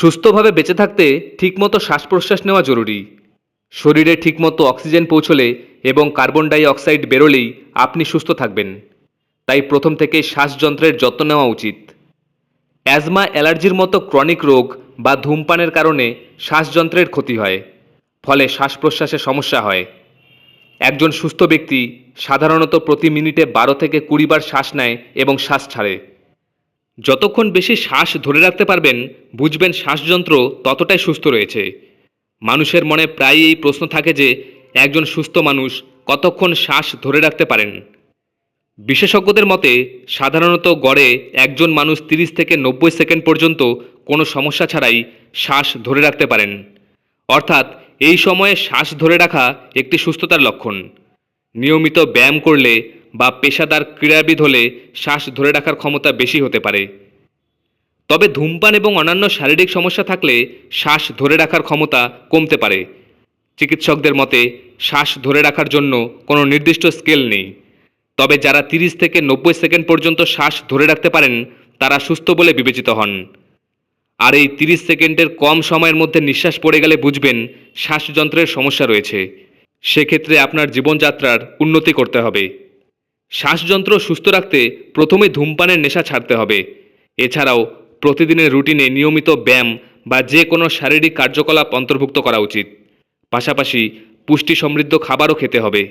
সুস্থভাবে বেঁচে থাকতে ঠিকমতো শ্বাস প্রশ্বাস নেওয়া জরুরি। শরীরে ঠিকমতো অক্সিজেন পৌঁছলে এবং কার্বন ডাই অক্সাইড বেরোলেই আপনি সুস্থ থাকবেন। তাই প্রথম থেকেই শ্বাসযন্ত্রের যত্ন নেওয়া উচিত। অ্যাজমা, অ্যালার্জির মতো ক্রনিক রোগ বা ধূমপানের কারণে শ্বাসযন্ত্রের ক্ষতি হয়, ফলে শ্বাস প্রশ্বাসে সমস্যা হয়। একজন সুস্থ ব্যক্তি সাধারণত প্রতি মিনিটে বারো থেকে কুড়ি বার শ্বাস নেয় এবং শ্বাস ছাড়ে। যতক্ষণ বেশি শ্বাস ধরে রাখতে পারবেন, বুঝবেন শ্বাসযন্ত্র ততটাই সুস্থ রয়েছে। মানুষের মনে প্রায়ই এই প্রশ্ন থাকে যে, একজন সুস্থ মানুষ কতক্ষণ শ্বাস ধরে রাখতে পারেন? বিশেষজ্ঞদের মতে, সাধারণত গড়ে একজন মানুষ তিরিশ থেকে নব্বই সেকেন্ড পর্যন্ত কোনো সমস্যা ছাড়াই শ্বাস ধরে রাখতে পারেন। অর্থাৎ, এই সময়ে শ্বাস ধরে রাখা একটি সুস্থতার লক্ষণ। নিয়মিত ব্যায়াম করলে বা পেশাদার ক্রীড়াবিদ হলে শ্বাস ধরে রাখার ক্ষমতা বেশি হতে পারে। তবে ধূমপান এবং অন্যান্য শারীরিক সমস্যা থাকলে শ্বাস ধরে রাখার ক্ষমতা কমতে পারে। চিকিৎসকদের মতে, শ্বাস ধরে রাখার জন্য কোনো নির্দিষ্ট স্কেল নেই। তবে যারা তিরিশ থেকে নব্বই সেকেন্ড পর্যন্ত শ্বাস ধরে রাখতে পারেন, তারা সুস্থ বলে বিবেচিত হন। আর এই তিরিশ সেকেন্ডের কম সময়ের মধ্যে নিঃশ্বাস পড়ে গেলে বুঝবেন শ্বাসযন্ত্রের সমস্যা রয়েছে। সেক্ষেত্রে আপনার জীবনযাত্রার উন্নতি করতে হবে। শ্বাসযন্ত্র সুস্থ রাখতে প্রথমে ধূমপানের নেশা ছাড়তে হবে। এছাড়াও প্রতিদিনের রুটিনে নিয়মিত ব্যায়াম বা যে কোনো শারীরিক কার্যকলাপ অন্তর্ভুক্ত করা উচিত। পাশাপাশি পুষ্টি সমৃদ্ধ খাবারও খেতে হবে।